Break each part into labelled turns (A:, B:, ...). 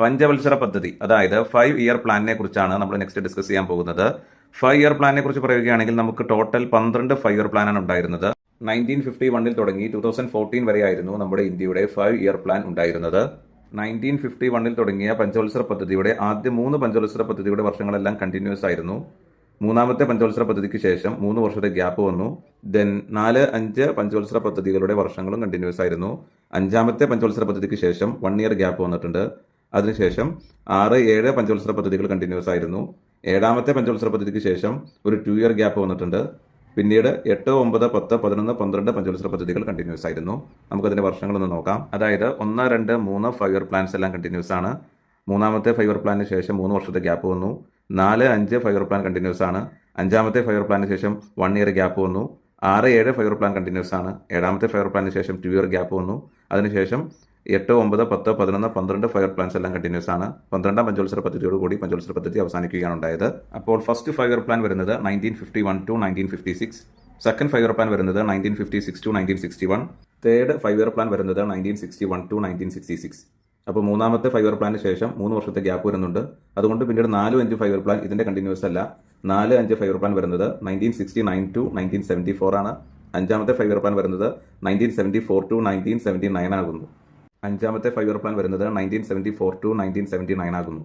A: പഞ്ചവത്സര പദ്ധതി അതായത് ഫൈവ് ഇയർ പ്ലാനിനെ കുറിച്ചാണ് നമ്മൾ നെക്സ്റ്റ് ഡിസ്കസ് ചെയ്യാൻ പോകുന്നത്. ഫൈവ് ഇയർ പ്ലാനിനെ കുറിച്ച് പറയുകയാണെങ്കിൽ നമുക്ക് ടോട്ടൽ പന്ത്രണ്ട് ഫൈവ് ഇയർ പ്ലാനാണ് ഉണ്ടായിരുന്നത്. നയന്റീൻ ഫിഫ്റ്റി വണ്ണിൽ തുടങ്ങി ടൂ തൗസൻഡ് ഫോർട്ടീൻ വരെയായിരുന്നു നമ്മുടെ ഇന്ത്യയുടെ ഫൈവ് ഇയർ പ്ലാൻ ഉണ്ടായിരുന്നത്. നയന്റീൻ ഫിഫ്റ്റി വണ്ണിൽ തുടങ്ങിയ പഞ്ചവത്സര പദ്ധതിയുടെ ആദ്യ മൂന്ന് പഞ്ചവത്സര പദ്ധതിയുടെ വർഷങ്ങളെല്ലാം കണ്ടിന്യൂസ് ആയിരുന്നു. മൂന്നാമത്തെ പഞ്ചവത്സര പദ്ധതിക്ക് ശേഷം മൂന്ന് വർഷത്തെ ഗ്യാപ്പ് വന്നു. ദെൻ നാല് അഞ്ച് പഞ്ചവത്സര പദ്ധതികളുടെ വർഷങ്ങളും കണ്ടിന്യൂസ് ആയിരുന്നു. അഞ്ചാമത്തെ പഞ്ചവത്സര പദ്ധതിക്ക് ശേഷം വൺ ഇയർ ഗ്യാപ്പ് വന്നിട്ടുണ്ട്. അതിനുശേഷം ആറ് ഏഴ് പഞ്ചവത്സര പദ്ധതികൾ കണ്ടിന്യൂസ് ആയിരുന്നു. ഏഴാമത്തെ പഞ്ചവത്സര പദ്ധതിക്ക് ശേഷം ഒരു ടു ഇയർ ഗ്യാപ്പ് വന്നിട്ടുണ്ട്. പിന്നീട് എട്ട് ഒമ്പത് പത്ത് പതിനൊന്ന് പന്ത്രണ്ട് പഞ്ചവത്സര പദ്ധതികൾ കണ്ടിന്യൂസ് ആയിരുന്നു. നമുക്കതിന്റെ വർഷങ്ങളൊന്ന് നോക്കാം. അതായത് ഒന്ന് രണ്ട് മൂന്ന് ഫൈവ് ഇയർ പ്ലാൻസ് എല്ലാം കണ്ടിന്യൂസ് ആണ്. മൂന്നാമത്തെ ഫൈവ് ഇയർ പ്ലാനിന് ശേഷം മൂന്ന് വർഷത്തെ ഗ്യാപ്പ് വന്നു. നാല് അഞ്ച് ഫൈവ് ഇയർ പ്ലാൻ കണ്ടിന്യൂസ് ആണ്. അഞ്ചാമത്തെ ഫൈവ് ഇയർ പ്ലാനിന് ശേഷം വൺ ഇയർ ഗ്യാപ്പ് വന്നു. ആറ് ഏഴ് ഫൈവ് ഇയർ പ്ലാൻ കണ്ടിന്യൂസ് ആണ്. ഏഴാമത്തെ ഫൈവ് ഇയർ പ്ലാനിന് ശേഷം ടു ഇയർ ഗ്യാപ്പ് വന്നു. അതിനുശേഷം എട്ട് ഒമ്പത് പത്ത് പതിനൊന്ന് പന്ത്രണ്ട് ഫയർ പ്ലാൻസ് എല്ലാം കണ്ടിന്യൂസ് ആണ്. പന്ത്രണ്ടാം പഞ്ചവത്സര പദ്ധതിയോട് കൂടി പഞ്ചവത്സര പദ്ധതി അവസാനിക്കുകയാണ് ഉണ്ടായത്. അപ്പോൾ ഫസ്റ്റ് ഫയർ പ്ലാൻ വരുന്നത് nineteen fifty one to nineteen fifty six second five year plan വരുന്നത് nineteen fifty six to nineteen sixty one third five year plan വരുന്നത് nineteen sixty one to nineteen sixty six അപ്പോൾ മൂന്നാമത്തെ five year പ്ലാനിന് ശേഷം മൂന്ന് വർഷത്തെ gap വരുന്നുണ്ട്. അതുകൊണ്ട് പിന്നീട് നാലും അഞ്ച് ഫൈവ് ഇയർ പ്ലാൻ ഇതിന്റെ കണ്ടിന്യൂസ് അല്ല. നാല് അഞ്ച് ഫൈവർ പ്ലാൻ വരുന്നത് nineteen sixty nine to nineteen seventy four ആണ്. അഞ്ചാമത്തെ ഫൈവ് ഇയർ പ്ലാൻ വരുന്നത് nineteen seventy four to nineteen seventy nine ആകുന്നു. അഞ്ചാമത്തെ ഫൈവ് ഇയർ പ്ലാൻ വരുന്നത് nineteen seventy four to nineteen seventy nine ആകുന്നു.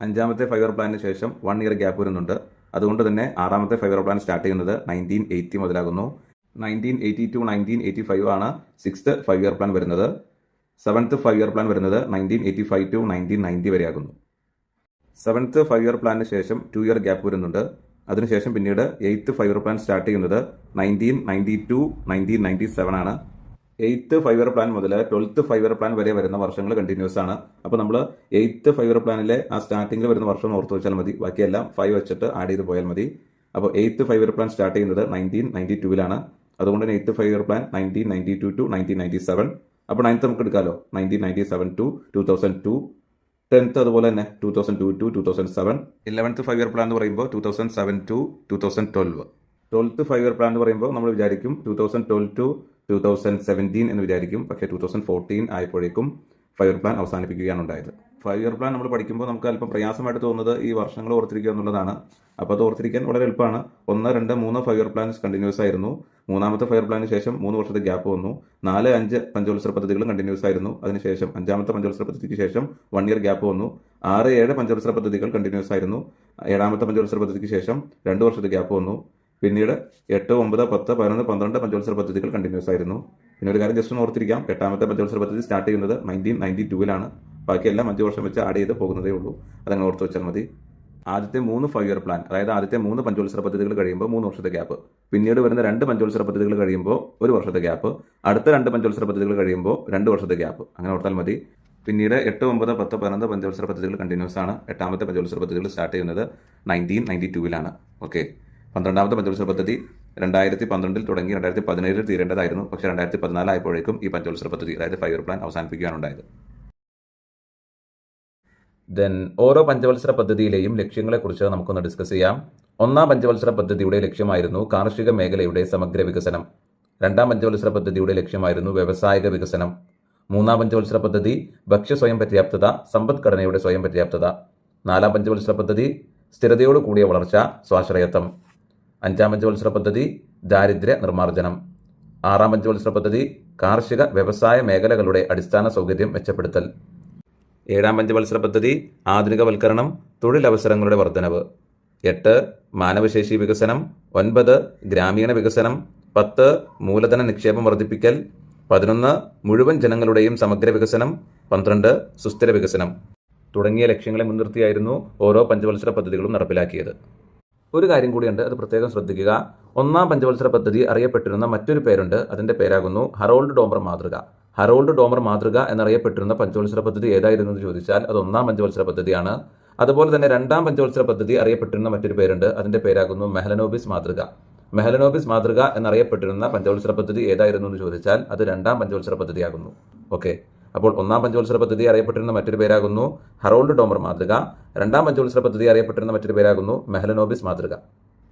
A: അഞ്ചാമത്തെ ഫൈവ് ഇയർ പ്ലാനിന് ശേഷം വൺ ഇയർ ഗ്യാപ്പ് വരുന്നുണ്ട്. അതുകൊണ്ട് തന്നെ ആറാമത്തെ ഫൈവ് ഇയർ പ്ലാൻ സ്റ്റാർട്ട് ചെയ്യുന്നത് nineteen eighty മുതലാകുന്നു. Nineteen eighty to nineteen eighty five ആണ് സിക്സ്ത് ഫൈവ് ഇയർ പ്ലാൻ വരുന്നത്. സെവൻത്ത് ഫൈവ് ഇയർ പ്ലാൻ വരുന്നത് nineteen eighty five to nineteen ninety വരെയാകുന്നു seventh five year പ്ലാനിന് ശേഷം ടു ഇയർ ഗ്യാപ്പ് വരുന്നുണ്ട് അതിനുശേഷം പിന്നീട് eighth five year plan start ചെയ്യുന്നത് nineteen ninety two nineteen ninety seven ആണ്. Eighth five plan മുതൽ ട്വൽത്ത് ഫൈവ് പ്ലാൻ വരെ വരുന്ന വർഷങ്ങൾ കണ്ടിന്യൂസ് ആണ്. അപ്പോൾ നമ്മൾ എയ്ത്ത് ഫൈവ് പ്ലാനിലെ ആ സ്റ്റാർട്ടിംഗിൽ വരുന്ന വർഷം ഓർത്ത് വെച്ചാൽ മതി. ബാക്കിയെല്ലാം ഫൈവ് വെച്ചിട്ട് ആഡ് ചെയ്ത് പോയാൽ മതി. അപ്പോൾ എയ്ത്ത് ഫൈവ് പ്ലാൻ സ്റ്റാർട്ട് ചെയ്യുന്നത് നയന്റീൻ നയന്റി ടൂവിലാണ് അതുകൊണ്ട് തന്നെ eighth five plan nineteen ninety two to nineteen ninety seven അപ്പോൾ നയൻത്ത് നമുക്ക് എടുക്കാമല്ലോ nineteen ninety seven to two thousand two tenth അതുപോലെ തന്നെ two thousand two to two thousand seven eleventh five year plan എന്ന് പറയുമ്പോൾ two thousand seven to two thousand twelve twelfth five year plan എന്ന് പറയുമ്പോൾ നമ്മൾ വിചാരിക്കും two thousand twelve to two thousand seventeen എന്ന് വിചാരിക്കും. പക്ഷേ ടു തൗസൻഡ് ഫോർട്ടീൻ ആയപ്പോഴേക്കും ഫൈവ് ഇയർ പ്ലാൻ അവസാനിപ്പിക്കുകയാണ് ഉണ്ടായത്. ഫൈവ് ഇയർ പ്ലാൻ നമ്മൾ പഠിക്കുമ്പോൾ നമുക്ക് അല്പം പ്രയാസമായിട്ട് തോന്നുന്നത് ഈ വർഷങ്ങൾ ഓർത്തിരിക്കുക എന്നുള്ളതാണ്. അപ്പോൾ അത് ഓർത്തിരിക്കാൻ വളരെ എളുപ്പമാണ്. ഒന്ന് രണ്ട് മൂന്ന് ഫൈവ് ഇയർ പ്ലാൻസ് കണ്ടിന്യൂസ് ആയിരുന്നു. മൂന്നാമത്തെ ഫയർ പ്ലാനിന് ശേഷം മൂന്ന് വർഷത്തെ ഗ്യാപ്പ് വന്നു. നാല് അഞ്ച് പഞ്ചവത്സര പദ്ധതികളും കണ്ടിന്യൂസ് ആയിരുന്നു. അതിനുശേഷം അഞ്ചാമത്തെ പഞ്ചവത്സര പദ്ധതിക്ക് ശേഷം വൺ ഇയർ ഗ്യാപ്പ് വന്നു. ആറ് ഏഴ് പഞ്ചവത്സര പദ്ധതികൾ കണ്ടിന്യൂസ് ആയിരുന്നു. ഏഴാമത്തെ പഞ്ചവത്സര പദ്ധതിക്ക് ശേഷം രണ്ട് വർഷത്തെ ഗ്യാപ്പ് വന്നു. പിന്നീട് എട്ട് ഒമ്പത് പത്ത് പതിനൊന്ന് പന്ത്രണ്ട് പഞ്ചവത്സര പദ്ധതികൾ കണ്ടിന്യൂസ് ആയിരുന്നു. പിന്നെ ഒരു കാര്യം ജസ്റ്റ് ഓർത്തിരിക്കാം. എട്ടാമത്തെ പഞ്ചവത്സര പദ്ധതി സ്റ്റാർട്ട് ചെയ്യുന്നത് നയന്റീൻ നയന്റി ടൂവിലാണ് ബാക്കിയെല്ലാം അഞ്ച് വർഷം വെച്ച് ആഡ് ചെയ്ത് പോകുന്നതേ ഉള്ളൂ. അതങ്ങനെ ഓർത്ത് വെച്ചാൽ മതി. ആദ്യത്തെ മൂന്ന് ഫൈവ് ഇയർ പ്ലാൻ അതായത് ആദ്യത്തെ മൂന്ന് പഞ്ചവത്സര പദ്ധതികൾ കഴിയുമ്പോൾ മൂന്ന് വർഷത്തെ ഗ്യാപ്പ് പിന്നീട് വരുന്ന രണ്ട് പഞ്ചവത്സര പദ്ധതികൾ കഴിയുമ്പോൾ ഒരു വർഷത്തെ ഗ്യാപ്പ് അടുത്ത രണ്ട് പഞ്ചവത്സര പദ്ധതികൾ കഴിയുമ്പോൾ രണ്ട് വർഷത്തെ ഗ്യാപ്പ് അങ്ങനെ ഓർത്താൽ മതി. പിന്നീട് എട്ട് ഒമ്പത് പത്ത് പതിനൊന്ന് പഞ്ചവത്സര പദ്ധതികൾ കണ്ടിന്യൂസ് ആണ്. എട്ടാമത്തെ പഞ്ചവത്സര പദ്ധതികൾ സ്റ്റാർട്ട് ചെയ്യുന്നത് നയന്റീൻ നയന്റി ടൂവിലാണ് ഓക്കെ പന്ത്രണ്ടാമത്തെ പഞ്ചവത്സര പദ്ധതി രണ്ടായിരത്തി പന്ത്രണ്ടിൽ തുടങ്ങി രണ്ടായിരത്തി പതിനേഴിൽ തീരേണ്ടതായിരുന്നു. പക്ഷേ രണ്ടായിരത്തി പതിനാലായപ്പോഴേക്കും ഈ പഞ്ചവത്സര പദ്ധതി അതായത് ഫൈവ് ഇയർ പ്ലാൻ അവസാനിപ്പിക്കുകയാണ് ഉണ്ടായത് ദെൻ ഓരോ പഞ്ചവത്സര പദ്ധതിയിലെയും ലക്ഷ്യങ്ങളെക്കുറിച്ച് നമുക്കൊന്ന് ഡിസ്കസ് ചെയ്യാം. ഒന്നാം പഞ്ചവത്സര പദ്ധതിയുടെ ലക്ഷ്യമായിരുന്നു കാർഷിക മേഖലയുടെ സമഗ്ര വികസനം. രണ്ടാം പഞ്ചവത്സര പദ്ധതിയുടെ ലക്ഷ്യമായിരുന്നു വ്യവസായിക വികസനം. മൂന്നാം പഞ്ചവത്സര പദ്ധതി ഭക്ഷ്യ സ്വയം പര്യാപ്തത സമ്പദ്ഘടനയുടെ സ്വയം പര്യാപ്തത. നാലാം പഞ്ചവത്സര പദ്ധതി സ്ഥിരതയോടുകൂടിയ വളർച്ച സ്വാശ്രയത്വം. അഞ്ചാം പഞ്ചവത്സര പദ്ധതി ദാരിദ്ര്യ നിർമ്മാർജനം. ആറാം പഞ്ചവത്സര പദ്ധതി കാർഷിക വ്യവസായ മേഖലകളുടെ അടിസ്ഥാന സൗകര്യം മെച്ചപ്പെടുത്തൽ. ഏഴാം പഞ്ചവത്സര പദ്ധതി ആധുനികവൽക്കരണം തൊഴിലവസരങ്ങളുടെ വർധനവ്. എട്ട് മാനവശേഷി വികസനം. ഒൻപത് ഗ്രാമീണ വികസനം. പത്ത് മൂലധന നിക്ഷേപം വർദ്ധിപ്പിക്കൽ. പതിനൊന്ന് മുഴുവൻ ജനങ്ങളുടെയും സമഗ്ര വികസനം. പന്ത്രണ്ട് സുസ്ഥിര വികസനം. തുടങ്ങിയ ലക്ഷ്യങ്ങളെ മുൻനിർത്തിയായിരുന്നു ഓരോ പഞ്ചവത്സര പദ്ധതികളും നടപ്പിലാക്കിയത്. ഒരു കാര്യം കൂടിയുണ്ട് അത് പ്രത്യേകം ശ്രദ്ധിക്കുക. ഒന്നാം പഞ്ചവത്സര പദ്ധതി അറിയപ്പെട്ടിരുന്ന മറ്റൊരു പേരുണ്ട് അതിന്റെ പേരാകുന്നു ഹറോൾഡ് ഡോമർ മാതൃക. ഹറോൾഡ് ഡോമർ മാതൃക എന്നറിയപ്പെട്ടിരുന്ന പഞ്ചവത്സര പദ്ധതി ഏതായിരുന്നു എന്ന് ചോദിച്ചാൽ അത് ഒന്നാം പഞ്ചവത്സര പദ്ധതിയാണ്. അതുപോലെ തന്നെ രണ്ടാം പഞ്ചവത്സര പദ്ധതി അറിയപ്പെട്ടിരുന്ന മറ്റൊരു പേരുണ്ട് അതിന്റെ പേരാകുന്നു മെഹലനോബിസ് മാതൃക. മെഹലനോബിസ് മാതൃക എന്നറിയപ്പെട്ടിരുന്ന പഞ്ചവത്സര പദ്ധതി ഏതായിരുന്നു എന്ന് ചോദിച്ചാൽ അത് രണ്ടാം പഞ്ചവത്സര പദ്ധതിയാകുന്നു. ഓക്കെ. അപ്പോൾ ഒന്നാം പഞ്ചവത്സര പദ്ധതി അറിയപ്പെട്ടിരുന്ന മറ്റൊരു പേരാകുന്നു ഹറോൾഡ് ഡോമർ മാതൃക. രണ്ടാം പഞ്ചവത്സര പദ്ധതി അറിയപ്പെട്ടിരുന്ന മറ്റൊരു പേരാകുന്നു മെഹലനോബിസ് മാതൃക.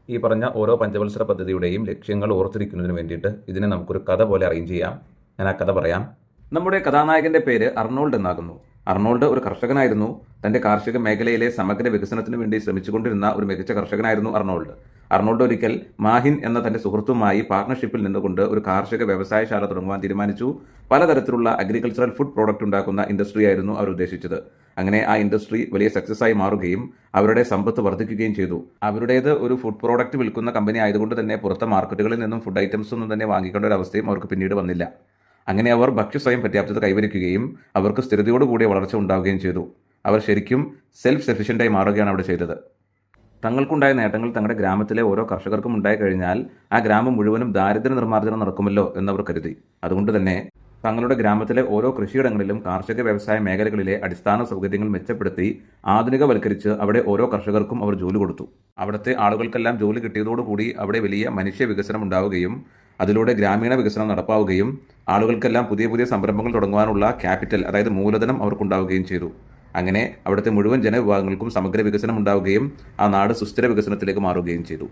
A: ഈ പറഞ്ഞ ഓരോ പഞ്ചവത്സര പദ്ധതിയുടെയും ലക്ഷ്യങ്ങൾ ഓർത്തിരിക്കുന്നതിന് വേണ്ടിയിട്ട് ഇതിനെ നമുക്കൊരു കഥ പോലെ അറേഞ്ച് ചെയ്യാം. ഞാൻ ആ കഥ പറയാം. നമ്മുടെ കഥാനായകന്റെ പേര് അർണോൾഡ് എന്നാകുന്നു. അർണോൾഡ് ഒരു കർഷകനായിരുന്നു. തന്റെ കാർഷിക മേഖലയിലെ സമഗ്ര വികസനത്തിന് വേണ്ടി ശ്രമിച്ചുകൊണ്ടിരുന്ന ഒരു മികച്ച കർഷകനായിരുന്നു അർണോൾഡ്. അർണോൾഡ് ഒരിക്കൽ മാഹിൻ എന്ന തന്റെ സുഹൃത്തുമായി പാർട്ണർഷിപ്പിൽ നിന്നുകൊണ്ട് ഒരു കാർഷിക വ്യവസായശാല തുടങ്ങുവാൻ തീരുമാനിച്ചു. പലതരത്തിലുള്ള അഗ്രികൾച്ചറൽ ഫുഡ് പ്രോഡക്റ്റ് ഉണ്ടാക്കുന്ന ഇൻഡസ്ട്രി ആയിരുന്നു അവർ ഉദ്ദേശിച്ചത്. അങ്ങനെ ആ ഇൻഡസ്ട്രി വലിയ സക്സസ് ആയി മാറുകയും അവരുടെ സമ്പത്ത് വർദ്ധിക്കുകയും ചെയ്തു. അവരുടേത് ഒരു ഫുഡ് പ്രോഡക്റ്റ് വിൽക്കുന്ന കമ്പനി ആയതുകൊണ്ട് തന്നെ പുറത്തെ മാർക്കറ്റുകളിൽ നിന്നും ഫുഡ് ഐറ്റംസ് ഒന്നും തന്നെ വാങ്ങിക്കേണ്ട ഒരു അവസ്ഥയും അവർക്ക് പിന്നീട് വന്നില്ല. അങ്ങനെ അവർ ഭക്ഷ്യസ്വയം പര്യാപ്തത കൈവരിക്കുകയും അവർക്ക് സ്ഥിരതയോടുകൂടിയ വളർച്ച ഉണ്ടാവുകയും ചെയ്തു. അവർ ശരിക്കും സെൽഫ് സഫീഷ്യന്റായി മാറുകയാണ് അവിടെ ചെയ്തത്. തങ്ങൾക്കുണ്ടായ നേട്ടങ്ങൾ തങ്ങളുടെ ഗ്രാമത്തിലെ ഓരോ കർഷകർക്കും ഉണ്ടായി കഴിഞ്ഞാൽ ആ ഗ്രാമം മുഴുവനും ദാരിദ്ര്യ നിർമ്മാർജനം നടക്കുമല്ലോ എന്നവർ കരുതി. അതുകൊണ്ട് തന്നെ തങ്ങളുടെ ഗ്രാമത്തിലെ ഓരോ കൃഷിയിടങ്ങളിലും കാർഷിക വ്യവസായ മേഖലകളിലെ അടിസ്ഥാന സൗകര്യങ്ങൾ മെച്ചപ്പെടുത്തി ആധുനികവൽക്കരിച്ച് അവിടെ ഓരോ കർഷകർക്കും അവർ ജോലി കൊടുത്തു. അവിടുത്തെ ആളുകൾക്കെല്ലാം ജോലി കിട്ടിയതോടുകൂടി അവിടെ വലിയ മനുഷ്യ വികസനം ഉണ്ടാവുകയും അതിലൂടെ ഗ്രാമീണ വികസനം നടപ്പാവുകയും ആളുകൾക്കെല്ലാം പുതിയ പുതിയ സംരംഭങ്ങൾ തുടങ്ങുവാനുള്ള ക്യാപിറ്റൽ അതായത് മൂലധനം അവർക്കുണ്ടാവുകയും ചെയ്തു. അങ്ങനെ അവിടുത്തെ മുഴുവൻ ജനവിഭാഗങ്ങൾക്കും സമഗ്ര വികസനം ഉണ്ടാവുകയും ആ നാട് സുസ്ഥിര വികസനത്തിലേക്ക് മാറുകയും ചെയ്തു.